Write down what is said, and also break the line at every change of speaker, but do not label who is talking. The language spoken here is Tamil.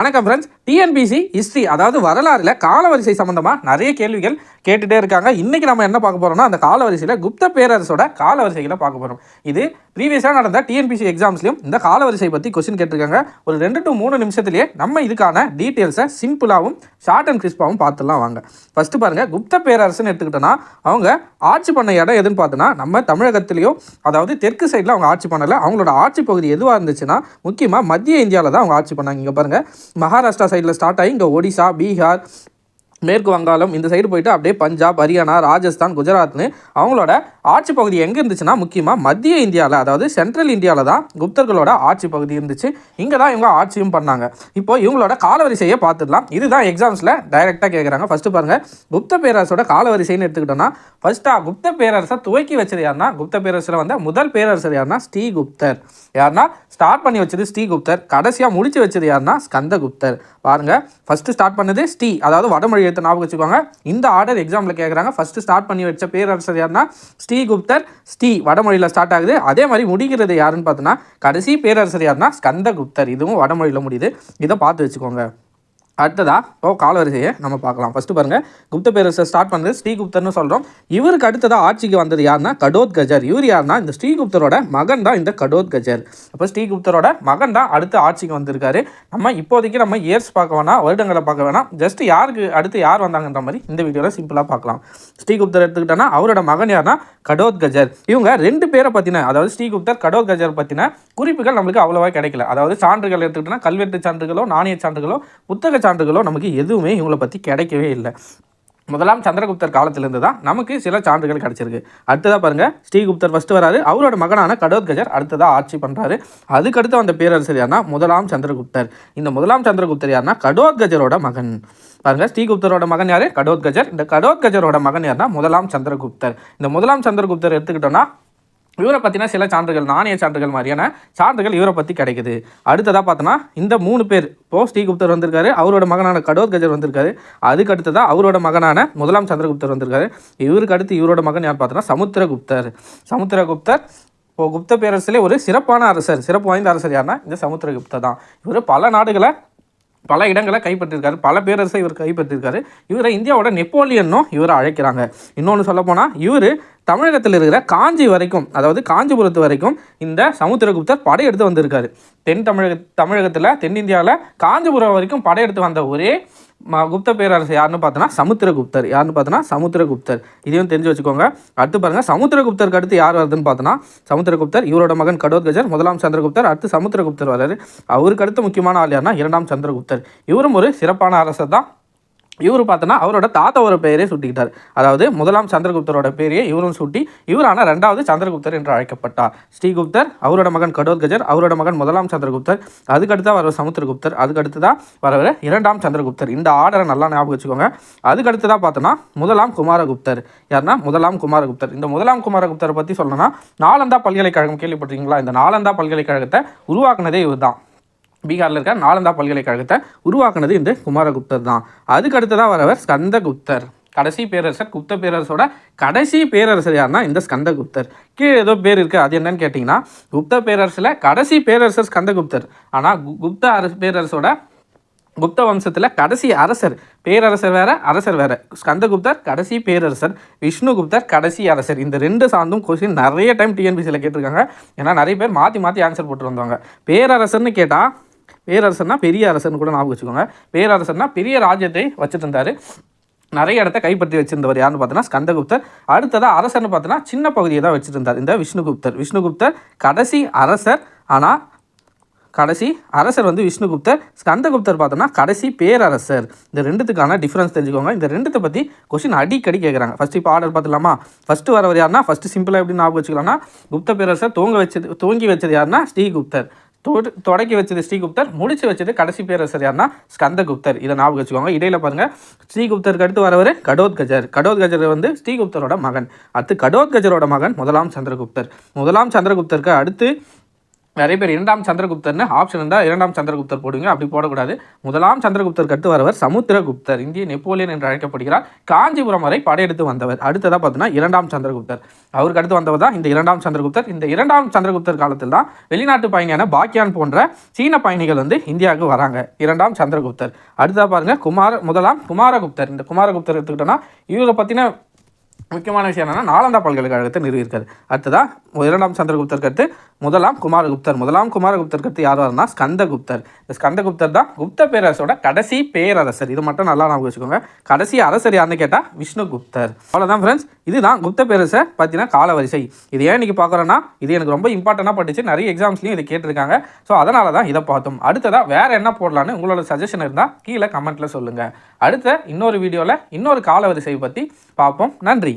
வணக்கம் ஃப்ரெண்ட்ஸ் டிஎன்பிசி ஹிஸ்ட்ரி அதாவது வரலாறுல காலவரிசை சம்பந்தமா நிறைய கேள்விகள் கேட்டுட்டே இருக்காங்க. இன்னைக்கு நம்ம என்ன பார்க்க போறோம்னா அந்த காலவரிசையில குப்த பேரரசோட காலவரிசைகளை பார்க்க போறோம். இது ப்ரீவியஸாக நடந்த டிஎன்பிசி எக்ஸாம்ஸ்லையும் இந்த காலவரிசை பற்றி கொஸ்டின் கேட்டிருக்காங்க. ஒரு ரெண்டு டு மூணு நிமிஷத்துலேயே நம்ம இதுக்கான டீட்டெயில்ஸை சிம்பிளாகவும் ஷார்ட் அண்ட் கிறிஸ்பாகவும் பார்த்துலாம் வாங்க. ஃபஸ்ட்டு பாருங்கள் குப்த பேரரசுன்னு எடுத்துக்கிட்டோன்னா அவங்க ஆட்சி பண்ண இடம் எதுன்னு பார்த்தோன்னா நம்ம தமிழகத்திலையும் அதாவது தெற்கு சைடில் அவங்க ஆட்சி பண்ணலை. அவங்களோட ஆட்சி பகுதி எதுவாக இருந்துச்சுன்னா முக்கியமாக மத்திய இந்தியாவில் தான் அவங்க ஆட்சி பண்ணாங்க. இங்கே பாருங்கள் மகாராஷ்டிரா சைடில் ஸ்டார்ட் ஆகி இங்கே ஒடிசா பீகார் மேற்கு வங்காளம் இந்த சைடு போயிட்டு அப்படியே பஞ்சாப் ஹரியானா ராஜஸ்தான் குஜராத்னு அவங்களோட ஆட்சி பகுதி எங்கே இருந்துச்சுன்னா முக்கியமாக மத்திய இந்தியாவில் அதாவது சென்ட்ரல் இந்தியாவில் தான் குப்தர்களோட ஆட்சி பகுதி இருந்துச்சு. இங்கே தான் இவங்க ஆட்சியும் பண்ணாங்க. இப்போ இவங்களோட காலவரிசையை பார்த்துடலாம். இதுதான் எக்ஸாம்ஸில் டைரெக்டாக கேட்குறாங்க ஃபஸ்ட்டு பாருங்கள் குப்த பேரரசோட காலவரிசைன்னு எடுத்துக்கிட்டோம்னா ஃபஸ்ட்டாக குப்த பேரரசை துவக்கி வச்சது யாருன்னா குப்த பேரரசில் வந்த முதல் பேரரசர் யாருன்னா ஸ்ரீகுப்தர் யாருன்னா ஸ்டார்ட் பண்ணி வச்சது ஸ்ரீகுப்தர் கடைசியாக முடிச்சு வச்சது யாருன்னா ஸ்கந்தகுப்தர். பாருங்க ஃபஸ்ட்டு ஸ்டார்ட் பண்ணது ஸ்ரீ அதாவது வடமொழி எழுத்து ஞாபகம் வச்சுக்கோங்க. இந்த ஆர்டர் எக்ஸாமில் கேட்குறாங்க ஃபஸ்ட்டு ஸ்டார்ட் பண்ணி வச்ச பேரரசர் யாருன்னா ஸ்ரீகுப்தர் ஸ்ரீ வடமொழியில் ஸ்டார்ட் ஆகுது. அதே மாதிரி முடிகிறது யாருன்னு பார்த்தோன்னா கடைசி பேரரசர் யாருன்னா ஸ்கந்தகுப்தர். இதுவும் வடமொழியில் முடியுது. இதை பார்த்து வச்சுக்கோங்க. அடுத்ததா இப்போ காலவரிசையை நம்ம பார்க்கலாம். ஃபஸ்ட்டு பாருங்கள் குப்த பேரரசை ஸ்டார்ட் பண்ணது ஸ்ரீகுப்தர்னு சொல்கிறோம் இவருக்கு அடுத்ததாக ஆட்சிக்கு வந்தது யாருன்னா கடோத் கஜர் இவர் யாருன்னா இந்த ஸ்ரீகுப்தரோட மகன் தான் இந்த கடோத் கஜர் அப்போ ஸ்ரீகுப்தரோட மகன் தான் அடுத்து ஆட்சிக்கு வந்திருக்காரு. நம்ம இப்போதைக்கு நம்ம இயர்ஸ் பார்க்க வேணாம் வருடங்களை பார்க்க வேணாம். ஜஸ்ட் யாருக்கு அடுத்து யார் வந்தாங்கன்ற மாதிரி இந்த வீடியோவில் சிம்பிளாக பார்க்கலாம். ஸ்ரீகுப்தர் எடுத்துக்கிட்டோன்னா அவரோட மகன் யாருன்னா கடோத் கஜர் இவங்க ரெண்டு பேரை பற்றின அதாவது ஸ்ரீகுப்தர் கடோத் கஜர் பற்றின குறிப்புகள் நம்மளுக்கு அவ்வளோவா கிடைக்கல. அதாவது சான்றுகள் எடுத்துக்கிட்டோன்னா கல்வெட்டு சான்றுகளோ நாணய சான்றுகளோ புத்தக சான்றுகளோ நமக்கு எதுவுமே இவங்களை பற்றி கிடைக்கவே இல்லை. முதலாம் சந்திரகுப்தர் காலத்திலேருந்து தான் நமக்கு சில சான்றுகள் கிடச்சிருக்கு. அடுத்ததாக பாருங்க ஸ்ரீகுப்தர் ஃபர்ஸ்ட் வராரு. அவரோட மகனான கடோத்கஜர் அடுத்ததாக ஆட்சி பண்ணுறாரு அதுக்கடுத்து வந்த பேரரசர் யாருன்னா முதலாம் சந்திரகுப்தர். இந்த முதலாம் சந்திரகுப்தர் யாருன்னா கடோத்கஜரோட மகன். பாருங்க ஸ்ரீகுப்தரோட மகன் யாரு? கடோத்கஜர். இந்த கடோத்கஜரோட மகன் யார்னா முதலாம் சந்திரகுப்தர். இந்த முதலாம் சந்திரகுப்தர் எடுத்துக்கிட்டோம்னா இவரை பற்றின சில சான்றுகள் நாணய சான்றுகள் மாதிரியான சான்றுகள் இவரை பற்றி கிடைக்குது. அடுத்ததாக பார்த்தோன்னா இந்த மூணு பேர் இப்போ ஸ்ரீகுப்தர் வந்திருக்காரு அவரோட மகனான கடோத்கஜர் வந்திருக்காரு. அதுக்கு அடுத்ததாக அவரோட மகனான முதலாம் சந்திரகுப்தர் வந்திருக்காரு. இவருக்கு அடுத்து இவரோட மகன் யார் பார்த்தோன்னா சமுத்திரகுப்தர். சமுத்திரகுப்தர் இப்போ குப்த பேரரசிலே ஒரு சிறப்பான அரசர் சிறப்பு வாய்ந்த அரசர் யாருன்னா இந்த சமுத்திரகுப்தர் தான். இவர் பல நாடுகளை பல இடங்களை கைப்பற்றிருக்காரு பல பேரரசை இவர் கைப்பற்றிருக்காரு இவரை இந்தியாவோட நெப்போலியனும் இவரை அழைக்கிறாங்க. இன்னொன்று சொல்லப்போனால் இவர் தமிழகத்தில் இருக்கிற காஞ்சி வரைக்கும் அதாவது காஞ்சிபுரத்து வரைக்கும் இந்த சமுத்திரகுப்தர் படையெடுத்து வந்திருக்காரு. தென் தமிழக தமிழகத்தில் தென்னிந்தியாவில் காஞ்சிபுரம் வரைக்கும் படையெடுத்து வந்த ஒரே குப்த பேரரசு யாருன்னு பார்த்தோன்னா சமுத்திரகுப்தர். யாருன்னு பார்த்தோன்னா சமுத்திரகுப்தர். இதையும் தெரிஞ்சு வச்சுக்கோங்க. அடுத்து பாருங்க சமுத்திரகுப்தருக்கு அடுத்து யார் வருதுன்னு பார்த்தோன்னா சமுத்திரகுப்தர் இவரோட மகன் கடோத்கஜர் முதலாம் சந்திரகுப்தர் அடுத்து சமுத்திரகுப்தர் வர்றாரு. அவருக்கு அடுத்து முக்கியமான ஆள் யாருன்னா இரண்டாம் சந்திரகுப்தர். இவரும் ஒரு சிறப்பான அரசர் தான். இவர் பார்த்தோன்னா அவரோட தாத்தாவோட பெயரே சுட்டிக்கிட்டார். அதாவது முதலாம் சந்திரகுப்தரோட பேரையே இவரும் சுட்டி இவரான ரெண்டாவது சந்திரகுப்தர் என்று அழைக்கப்பட்டார். ஸ்ரீகுப்தர் அவரோட மகன் கடோத்கஜர் அவரோட மகன் முதலாம் சந்திரகுப்தர் அதுக்கடுத்தா வர சமுத்திரகுப்தர் அதுக்கடுத்து தான் வரவர் இரண்டாம் சந்திரகுப்தர். இந்த ஆர்டரை நல்லா ஞாபகம் வச்சுக்கோங்க. அதுக்கடுத்து தான் பார்த்தோன்னா முதலாம் குமாரகுப்தர். யாருன்னா முதலாம் குமாரகுப்தர். இந்த முதலாம் குமாரகுப்தரை பற்றி சொல்லணும்னா நாலந்தா பல்கலைக்கழகம் கேள்விப்பட்டிருக்கீங்களா? இந்த நாலந்தா பல்கலைக்கழகத்தை உருவாக்குனதே இவர் தான் பீகாரில் இருக்க நாலந்தா பல்கலைக்கழகத்தை உருவாக்குனது இந்த குமாரகுப்தர் தான். அதுக்கு அடுத்ததாக வரவர் ஸ்கந்தகுப்தர். கடைசி பேரரசர் குப்த பேரரசோட கடைசி பேரரசர் யாருன்னா இந்த ஸ்கந்தகுப்தர். கீழே ஏதோ பேர் இருக்குது அது என்னன்னு கேட்டிங்கன்னா குப்த பேரரசில் கடைசி பேரரசர் ஸ்கந்தகுப்தர். ஆனால் குப்த அரசு பேரரசோட குப்த வம்சத்தில் கடைசி அரசர் பேரரசர் வேற அரசர் வேற. ஸ்கந்தகுப்தர் கடைசி பேரரசர். விஷ்ணுகுப்தர் கடைசி அரசர். இந்த ரெண்டு சார்ந்தும் கொஸ்டின் நிறைய டைம் டிஎன்பிசியில் கேட்டிருக்காங்க. ஏன்னா நிறைய பேர் மாற்றி மாற்றி ஆன்சர் போட்டு வந்தாங்க பேரரசர்னு கேட்டால் பேரரசர்னா பெரிய அரசர்னு கூட ஞாபகம் வச்சுக்கோங்க. பேரரசர்னா பெரிய ராஜ்யத்தை வச்சுட்டு நிறைய இடத்த கைப்பற்றி வச்சிருந்தவர் யாருன்னு பார்த்தோன்னா ஸ்கந்தகுப்தர். அடுத்ததாக அரசர்னு பார்த்தோன்னா சின்ன பகுதியை தான் வச்சுருந்தார் இந்த விஷ்ணுகுப்தர். விஷ்ணுகுப்தர் கடைசி அரசர். ஆனால் கடைசி அரசர் வந்து விஷ்ணுகுப்தர். ஸ்கந்தகுப்தர் பார்த்தோம்னா கடைசி பேரரசர். இந்த ரெண்டுத்துக்கான டிஃப்ரென்ஸ் தெரிஞ்சுக்கோங்க. இந்த ரெண்டுத்தை பற்றி கொஸ்டின் அடிக்கடி கேட்குறாங்க ஃபர்ஸ்ட் இப்போ ஆர்டர் பார்த்துலாமா ஃபஸ்ட்டு வரவர் யாருன்னா ஃபஸ்ட்டு சிம்பிளாக எப்படி ஞாபகம் வச்சுக்கலாம்னா குப்த பேரரசர் தூங்க வச்சது தூங்கி வச்சது யாருன்னா ஸ்ரீகுப்தர். தொடக்கி வச்சது ஸ்ரீகுப்தர் முடிச்சு வச்சது கடைசி பேரரசர் யாருன்னா ஸ்கந்தகுப்தர். இதை ஞாபகம் வச்சுக்கோங்க. இடையில பாருங்க. ஸ்ரீகுப்தருக்கு அடுத்து வரவர் கடோத்கஜர். கடோத்கஜர் வந்து ஸ்ரீகுப்தரோட மகன். அடுத்து கடோத்கஜரோட மகன் முதலாம் சந்திரகுப்தர். முதலாம் சந்திரகுப்தருக்கு அடுத்து நிறைய பேர் இரண்டாம் சந்திரகுப்தர்னு ஆப்ஷன் இருந்தால் இரண்டாம் சந்திரகுப்தர் போடுங்க. அப்படி போடக்கூடாது. முதலாம் சந்திரகுப்தர் கற்று வரவர் சமுத்திரகுப்தர் இந்திய நெப்போலியன் என்று அழைக்கப்படுகிறார். காஞ்சிபுரம் வரை படையெடுத்து வந்தவர். அடுத்ததாக பார்த்தீங்கன்னா இரண்டாம் சந்திரகுப்தர். அவருக்கு அடுத்து வந்தவர் தான் இந்த இரண்டாம் சந்திரகுப்தர். இந்த இரண்டாம் சந்திரகுப்தர் காலத்தில் தான் வெளிநாட்டு பயணியான பாக்கியான் போன்ற சீன பயணிகள் வந்து இந்தியாவுக்கு வராங்க. இரண்டாம் சந்திரகுப்தர். அடுத்ததாக பாருங்க குமார முதலாம் குமாரகுப்தர். இந்த குமாரகுப்தர் எடுத்துக்கிட்டோன்னா இவரை பற்றின முக்கியமான விஷயம் என்னென்னா நாலந்தா பல்கலைக்கழகத்தை நிறுவியிருக்காரு. அடுத்ததா இரண்டாம் சந்திரகுப்தர் கருத்து முதலாம் குமாரகுப்தர். முதலாம் குமாரகுப்தர் கருத்து யார் வரனா ஸ்கந்தகுப்தர். இந்த ஸ்கந்தகுப்தர் தான் குப்த பேரரசோட கடைசி பேரரசர். இது மட்டும் நல்லா ஞாபகம் வச்சுக்கோங்க. கடைசி அரசர் யாருன்னு கேட்டால் விஷ்ணுகுப்தர். அவ்வளோதான் ஃப்ரெண்ட்ஸ் இதுதான் குப்த பேரரசை பார்த்தீங்கன்னா காலவரிசை. இது ஏன் இன்னைக்கு பார்க்குறோன்னா இது எனக்கு ரொம்ப இம்பார்ட்டண்டாக பட்டுச்சு நிறைய எக்ஸாம்ஸ்லையும் இதை கேட்டிருக்காங்க. ஸோ அதனால தான் இதை பார்த்தோம். அடுத்ததாக வேறு என்ன போடலான்னு உங்களோட சஜஷன் இருந்தால் கீழே கமெண்ட்டில் சொல்லுங்கள் அடுத்த இன்னொரு வீடியோவில் இன்னொரு காலவரிசையை பற்றி பார்ப்போம். நன்றி.